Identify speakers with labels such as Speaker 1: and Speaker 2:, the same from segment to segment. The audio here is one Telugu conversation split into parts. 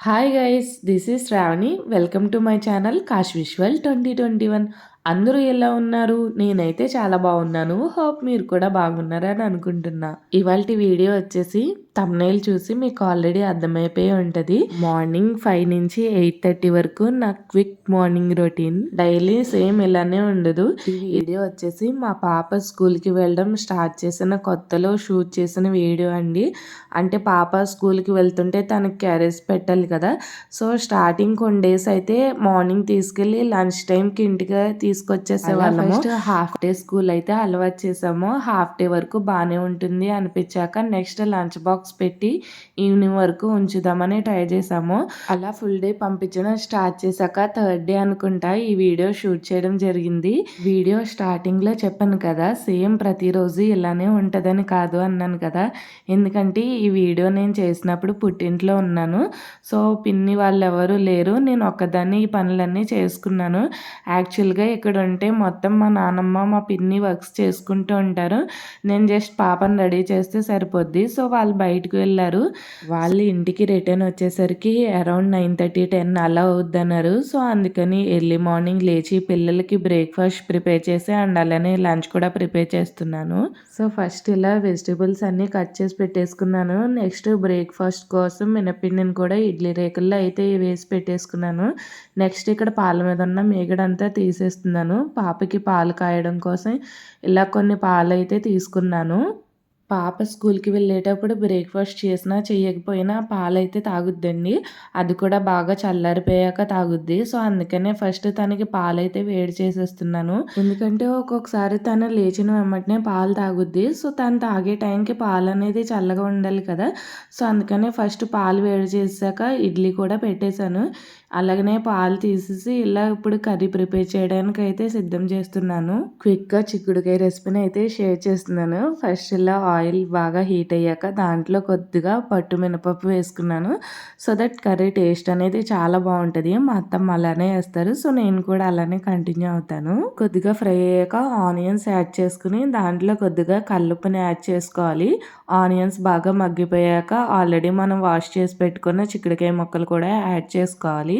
Speaker 1: Hi guys this is Shravani welcome to my channel cache విశ్వల్ ట్వంటీ ట్వంటీ వన్ అందరూ ఎలా ఉన్నారు? నేనైతే చాలా బాగున్నాను. హోప్ మీరు కూడా బాగున్నారని అనుకుంటున్నా. ఇవాళ వీడియో వచ్చేసి తమ్నైల్ చూసి మీకు ఆల్రెడీ అర్థమైపోయి ఉంటుంది. మార్నింగ్ ఫైవ్ నుంచి ఎయిట్ థర్టీ వరకు నా quick morning routine daily same ఇలానే ఉండదు. వీడియో వచ్చేసి మా పాప స్కూల్కి వెళ్ళడం స్టార్ట్ చేసిన కొత్తలో షూట్ చేసిన వీడియో అండి. అంటే పాప స్కూల్కి వెళ్తుంటే తనకి క్యారేజ్ పెట్టాలి కదా. సో స్టార్టింగ్ కొన్ని డేస్ అయితే మార్నింగ్ తీసుకెళ్ళి లంచ్ టైంకి ఇంటికి తీసుకొచ్చేసే వాళ్ళము. హాఫ్ డే స్కూల్ అయితే అలవాటు చేసాము. హాఫ్ డే వరకు బాగానే ఉంటుంది అనిపించాక నెక్స్ట్ లంచ్ బాక్స్ పెట్టి ఈవినింగ్ వరకు ఉంచుదామని ట్రై చేసాము. అలా ఫుల్ డే పంపించడం స్టార్ట్ చేశాక థర్డ్ డే అనుకుంటా ఈ వీడియో షూట్ చేయడం జరిగింది. వీడియో స్టార్టింగ్లో చెప్పాను కదా సేమ్ ప్రతిరోజు ఇలానే ఉంటుందని కాదు అన్నాను కదా. ఎందుకంటే ఈ వీడియో నేను చేసినప్పుడు పుట్టింట్లో ఉన్నాను. సో పిన్ని వాళ్ళు ఎవరు లేరు. నేను ఒక్కదాన్ని ఈ పనులన్నీ చేసుకున్నాను. యాక్చువల్గా ఇక్కడ ఉంటే మొత్తం మా నానమ్మ మా పిన్ని వర్క్స్ చేసుకుంటూ ఉంటారు. నేను జస్ట్ పాపను రెడీ చేస్తే సరిపోద్ది. సో వాళ్ళు బయటకు వెళ్ళారు. వాళ్ళు ఇంటికి రిటర్న్ వచ్చేసరికి అరౌండ్ నైన్ థర్టీ టెన్ అలా అవుద్దన్నారు. సో అందుకని ఎర్లీ మార్నింగ్ లేచి పిల్లలకి బ్రేక్ఫాస్ట్ ప్రిపేర్ చేసి అండ్ అలానే లంచ్ కూడా ప్రిపేర్ చేస్తున్నాను. సో ఫస్ట్ ఇలా వెజిటేబుల్స్ అన్నీ కట్ చేసి పెట్టేసుకున్నాను. నెక్స్ట్ బ్రేక్ఫాస్ట్ కోసం మినపిండిని కూడా ఇడ్లీ రేకుల్లో అయితే వేసి పెట్టేసుకున్నాను. నెక్స్ట్ ఇక్కడ పాల మీద ఉన్న మేగడంతా తీసేస్తున్నాను. పాపకి పాలు కాయడం కోసం ఇలా కొన్ని పాలు అయితే తీసుకున్నాను. పాప స్కూల్కి వెళ్ళేటప్పుడు బ్రేక్ఫాస్ట్ చేసినా చేయకపోయినా పాలైతే తాగుద్దండి. అది కూడా బాగా చల్లారిపోయాక తాగుద్ది. సో అందుకనే ఫస్ట్ తనకి పాలైతే వేడి చేసేస్తున్నాను. ఎందుకంటే ఒక్కొక్కసారి తను లేచిన వెంబటనే పాలు తాగుద్ది. సో తను తాగే టైంకి పాలు అనేది చల్లగా ఉండాలి కదా. సో అందుకనే ఫస్ట్ పాలు వేడి చేశాక ఇడ్లీ కూడా పెట్టేశాను. అలాగనే పాలు తీసేసి ఇలా ఇప్పుడు కర్రీ ప్రిపేర్ చేయడానికి అయితే సిద్ధం చేస్తున్నాను. క్విక్గా చిక్కుడుకాయ రెసిపీని అయితే షేర్ చేస్తున్నాను. ఫస్ట్ ఇలా ఆయిల్ బాగా హీట్ అయ్యాక దాంట్లో కొద్దిగా పట్టు మినపప్పు వేసుకున్నాను. సో దట్ కర్రీ టేస్ట్ అనేది చాలా బాగుంటుంది. మా అత్తమ్మ అలానే వేస్తారు సో నేను కూడా అలానే కంటిన్యూ అవుతాను. కొద్దిగా ఫ్రై అయ్యాక ఆనియన్స్ యాడ్ చేసుకుని దాంట్లో కొద్దిగా కల్లుపుని యాడ్ చేసుకోవాలి. ఆనియన్స్ బాగా మగ్గిపోయాక ఆల్రెడీ మనం వాష్ చేసి పెట్టుకున్న చిక్కుడుకాయ ముక్కలు కూడా యాడ్ చేసుకోవాలి.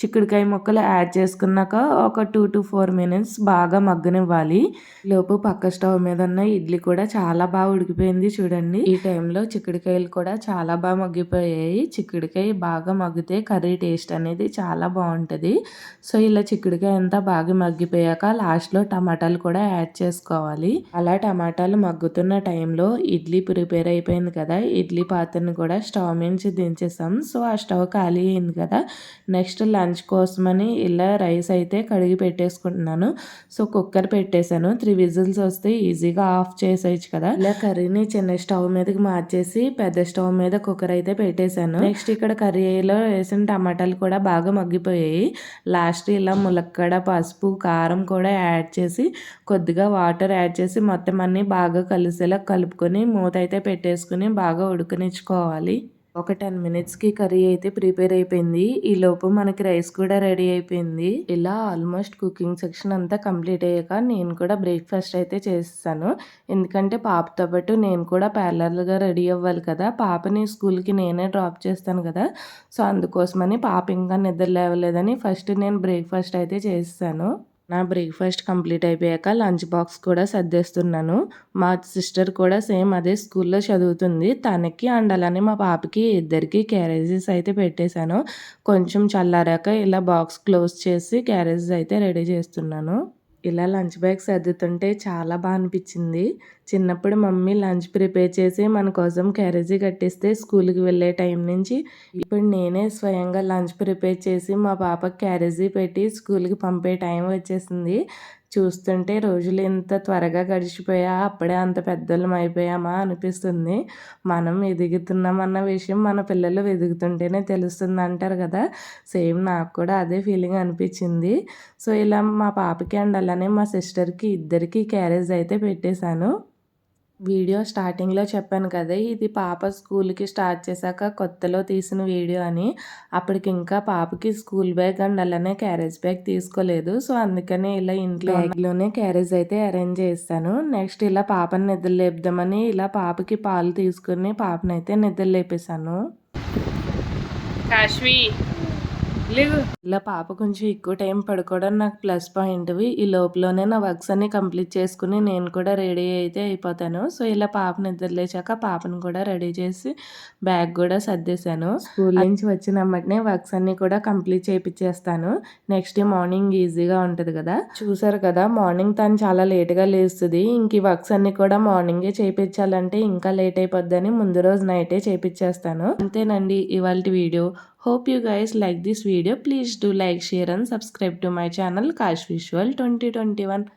Speaker 1: చిక్కుడుకాయ ముక్కలు యాడ్ చేసుకున్నాక ఒక టూ టు ఫోర్ మినిట్స్ బాగా మగ్గనివ్వాలి. లోపు పక్క స్టవ్ మీద ఉన్న ఇడ్లీ కూడా చాలా బాగా ఉడికిపోయింది చూడండి. ఈ టైంలో చిక్కుడుకాయలు కూడా చాలా బాగా మగ్గిపోయాయి. చిక్కుడుకాయ బాగా మగ్గితే కర్రీ టేస్ట్ అనేది చాలా బాగుంటుంది. సో ఇలా చిక్కుడుకాయ అంతా బాగా మగ్గిపోయాక లాస్ట్లో టమాటాలు కూడా యాడ్ చేసుకోవాలి. అలా టమాటాలు మగ్గుతున్న టైంలో ఇడ్లీ ప్రిపేర్ అయిపోయింది కదా ఇడ్లీ పాత్రని కూడా స్టవ్ నుంచి దించేసాం. సో ఆ స్టవ్ ఖాళీ అయింది కదా నెక్స్ట్ లంచ్ లంచ్ కోసమని ఇలా రైస్ అయితే కడిగి పెట్టేసుకుంటున్నాను. సో కుక్కర్ పెట్టేశాను. త్రీ విజిల్స్ వస్తే ఈజీగా ఆఫ్ చేసేయచ్చు కదా. ఇలా కర్రీని చిన్న స్టవ్ మీదకి మార్చేసి పెద్ద స్టవ్ మీద కుక్కర్ అయితే పెట్టేశాను. నెక్స్ట్ ఇక్కడ కర్రీలో వేసిన టమాటాలు కూడా బాగా మగ్గిపోయాయి. లాస్ట్ ఇలా ములక్కడ పసుపు కారం కూడా యాడ్ చేసి కొద్దిగా వాటర్ యాడ్ చేసి మొత్తం అన్నీ బాగా కలిసేలా కలుపుకొని మూత అయితే పెట్టేసుకుని బాగా ఉడకనిచ్చుకోవాలి. ఒక టెన్ మినిట్స్కి కర్రీ అయితే ప్రిపేర్ అయిపోయింది. ఈ లోపు మనకి రైస్ కూడా రెడీ అయిపోయింది. ఇలా ఆల్మోస్ట్ కుకింగ్ సెక్షన్ అంతా కంప్లీట్ అయ్యాక నేను కూడా బ్రేక్ఫాస్ట్ అయితే చేస్తాను ఎందుకంటే పాపతో పాటు నేను కూడా ప్యారలర్గా రెడీ అవ్వాలి కదా. పాపని స్కూల్కి నేనే డ్రాప్ చేస్తాను కదా. సో అందుకోసమని పాప ఇంకా నిద్ర లేవలేదని ఫస్ట్ నేను బ్రేక్ఫాస్ట్ అయితే చేస్తాను నా బ్రేక్ఫాస్ట్ కంప్లీట్ అయిపోయాక లంచ్ బాక్స్ కూడా సర్దేస్తున్నాను. మా సిస్టర్ కూడా సేమ్ అదే స్కూల్లో చదువుతుంది. తనకి అండ్ అలానే మా పాపకి ఇద్దరికి క్యారేజెస్ అయితే పెట్టేశాను. కొంచెం చల్లారాక ఇలా బాక్స్ క్లోజ్ చేసి క్యారేజెస్ అయితే రెడీ చేస్తున్నాను. ఇలా లంచ్ బ్యాగ్ సర్దుతుంటే చాలా బాగా అనిపించింది. చిన్నప్పుడు మమ్మీ లంచ్ ప్రిపేర్ చేసి మన కోసం క్యారేజీ కట్టిస్తే స్కూల్కి వెళ్ళే టైం నుంచి ఇప్పుడు నేనే స్వయంగా లంచ్ ప్రిపేర్ చేసి మా పాపకి క్యారేజీ పెట్టి స్కూల్కి పంపే టైం వచ్చేసింది. చూస్తుంటే రోజులు ఎంత త్వరగా గడిచిపోయా అప్పుడే అంత పెద్దోళ్ళం అయిపోయామా అనిపిస్తుంది. మనం ఎదుగుతున్నామన్న విషయం మన పిల్లలు ఎదుగుతుంటేనే తెలుస్తుంది అంటారు కదా. సేమ్ నాకు కూడా అదే ఫీలింగ్ అనిపించింది. సో ఇలా మా పాపకి అండ్ అలానే మా సిస్టర్కి ఇద్దరికి క్యారేజ్ అయితే పెట్టేశాను. వీడియో స్టార్టింగ్లో చెప్పాను కదా ఇది పాప స్కూల్కి స్టార్ట్ చేశాక కొత్తలో తీసిన వీడియో అని. అప్పటికి ఇంకా పాపకి స్కూల్ బ్యాగ్ అండ్ అలానే క్యారేజ్ బ్యాగ్ తీసుకోలేదు. సో అందుకనే ఇలా ఇంట్లో బ్యాగ్లోనే క్యారేజ్ అయితే అరేంజ్ చేస్తాను. నెక్స్ట్ ఇలా పాపని నిద్ర లేపుదామని ఇలా పాపకి పాలు తీసుకుని పాపనైతే నిద్ర లేపేశాను.
Speaker 2: కాశ్వి
Speaker 1: ఇలా పాప కొంచెం ఎక్కువ టైం పడుకోవడం నాకు ప్లస్ పాయింట్ ఈ లోపలనే నా వర్క్స్ అన్ని కంప్లీట్ చేసుకుని నేను కూడా రెడీ అయితే అయిపోతాను. సో ఇలా పాప నిద్ర లేచాక పాపను కూడా రెడీ చేసి బ్యాగ్ కూడా సర్దేశాను. స్కూల్ నుంచి వచ్చిన వెంటనే వర్క్స్ అన్ని కూడా కంప్లీట్ చేయించేస్తాను నెక్స్ట్ డే మార్నింగ్ ఈజీగా ఉంటుంది కదా. చూసారు కదా మార్నింగ్ తను చాలా లేట్గా లేస్తుంది. ఇంక ఈ వర్క్స్ అన్ని కూడా మార్నింగే చేయించాలంటే ఇంకా లేట్ అయిపోద్దని ముందు రోజు నైటే చేయించేస్తాను అంతేనండి ఇవాళ video. Hope you guys like this video. Please do like, share and subscribe to my channel Kash Visual 2021.